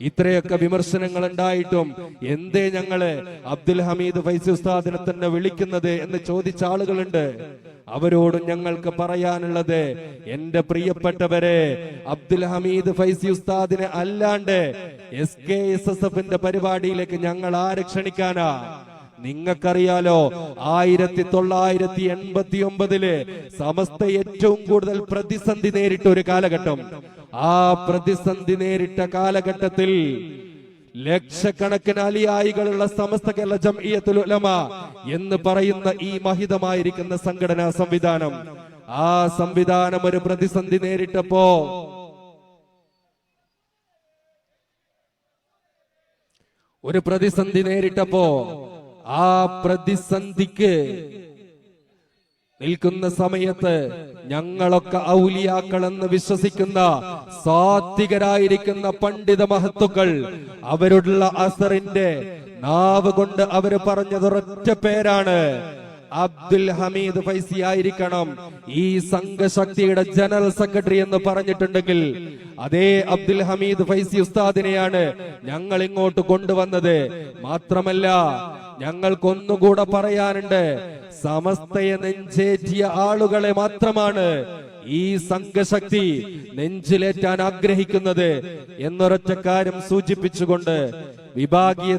ഇത്രയൊക്കെ വിമർശനങ്ങൾ ഉണ്ടായിട്ടും എന്തേ ഞങ്ങൾ അബ്ദുൽ ഹമീദ് ഫൈസി ഉസ്താദിനെ തന്നെ വിളിക്കുന്നത് എന്ന് ചോദിച്ച ആളുകളുണ്ട്. അവരോടും ഞങ്ങൾക്ക് പറയാനുള്ളത് എന്റെ പ്രിയപ്പെട്ടവരെ അബ്ദുൽ ഹമീദ് ഫൈസി ഉസ്താദിനെ അല്ലാണ്ട് എസ് കെ എസ് എസ് എഫിന്റെ പരിപാടിയിലേക്ക് ഞങ്ങൾ ആരെ ക്ഷണിക്കാനാ? നിങ്ങൾക്കറിയാലോ ആയിരത്തി തൊള്ളായിരത്തി എൺപത്തി ഒമ്പതിൽ സമസ്ത ഏറ്റവും കൂടുതൽ പ്രതിസന്ധി നേരിട്ട ഒരു കാലഘട്ടം. ആ പ്രതിസന്ധി നേരിട്ട കാലഘട്ടത്തിൽ ലക്ഷക്കണക്കിന് അനുയായികളുള്ള സമസ്ത കേരള ജംഇയ്യത്തുൽ ഉലമ എന്ന് പറയുന്ന ഈ മഹിതമായിരിക്കുന്ന സംഘടനാ സംവിധാനം. ആ സംവിധാനം ഒരു പ്രതിസന്ധി നേരിട്ടപ്പോ ഒരു പ്രതിസന്ധി നേരിട്ടപ്പോ ആ പ്രതിസന്ധിക്ക് നിൽക്കുന്ന സമയത്ത് ഞങ്ങളൊക്കെ ഔലിയാക്കളെന്ന് വിശ്വസിക്കുന്ന സാത്വികരായിരിക്കുന്ന പണ്ഡിത മഹത്തുക്കൾ അവരുള്ള അസറിന്റെ നാവ് കൊണ്ട് അവർ പറഞ്ഞത് ഒരൊറ്റ പേരാണ്. അബ്ദുൽ ഹമീദ് ഫൈസി ആയിരിക്കണം ഈ സംഘശക്തിയുടെ ജനറൽ സെക്രട്ടറി എന്ന് പറഞ്ഞിട്ടുണ്ടെങ്കിൽ അതേ അബ്ദുൽ ഹമീദ് ഫൈസി ഉസ്താദിനെയാണ് ഞങ്ങൾ ഇങ്ങോട്ട് കൊണ്ടുവന്നത്. മാത്രമല്ല ഞങ്ങൾക്കൊന്നുകൂടെ പറയാനുണ്ട്. സമസ്തയെ നെഞ്ചേറ്റിയ ആളുകളെ മാത്രമാണ് ഈ സംഘശക്തി നെഞ്ചിലേറ്റാൻ ആഗ്രഹിക്കുന്നത് എന്നൊരൊറ്റ കാര്യം സൂചിപ്പിച്ചുകൊണ്ട് വിഭാഗീയ